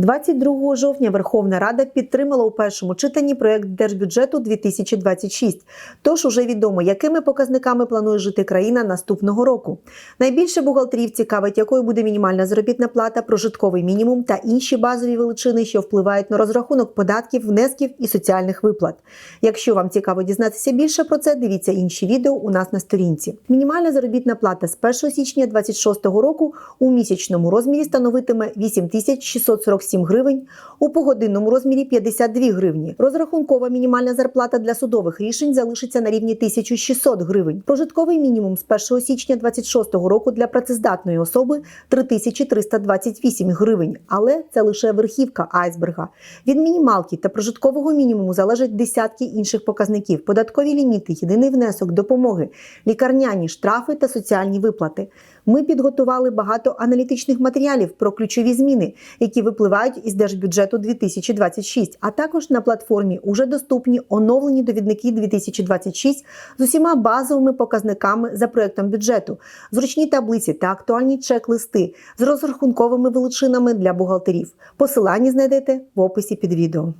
22 жовтня Верховна Рада підтримала у першому читанні проект держбюджету 2026. Тож уже відомо, якими показниками планує жити країна наступного року. Найбільше бухгалтерів цікавить, якою буде мінімальна заробітна плата, прожитковий мінімум та інші базові величини, що впливають на розрахунок податків, внесків і соціальних виплат. Якщо вам цікаво дізнатися більше про це, дивіться інші відео у нас на сторінці. Мінімальна заробітна плата з 1 січня 2026 року у місячному розмірі становитиме 8647 гривень, у погодинному розмірі 52 гривні. Розрахункова мінімальна зарплата для судових рішень залишиться на рівні 1600 гривень. Прожитковий мінімум з 1 січня 2026 року для працездатної особи 3328 гривень, але це лише верхівка айсберга. Від мінімалки та прожиткового мінімуму залежать десятки інших показників: податкові ліміти, єдиний внесок, допомоги, лікарняні штрафи та соціальні виплати. Ми підготували багато аналітичних матеріалів про ключові зміни, які випливають із держбюджету 2026, а також на платформі уже доступні оновлені довідники 2026 з усіма базовими показниками за проектом бюджету, зручні таблиці та актуальні чек-листи з розрахунковими величинами для бухгалтерів. Посилання знайдете в описі під відео.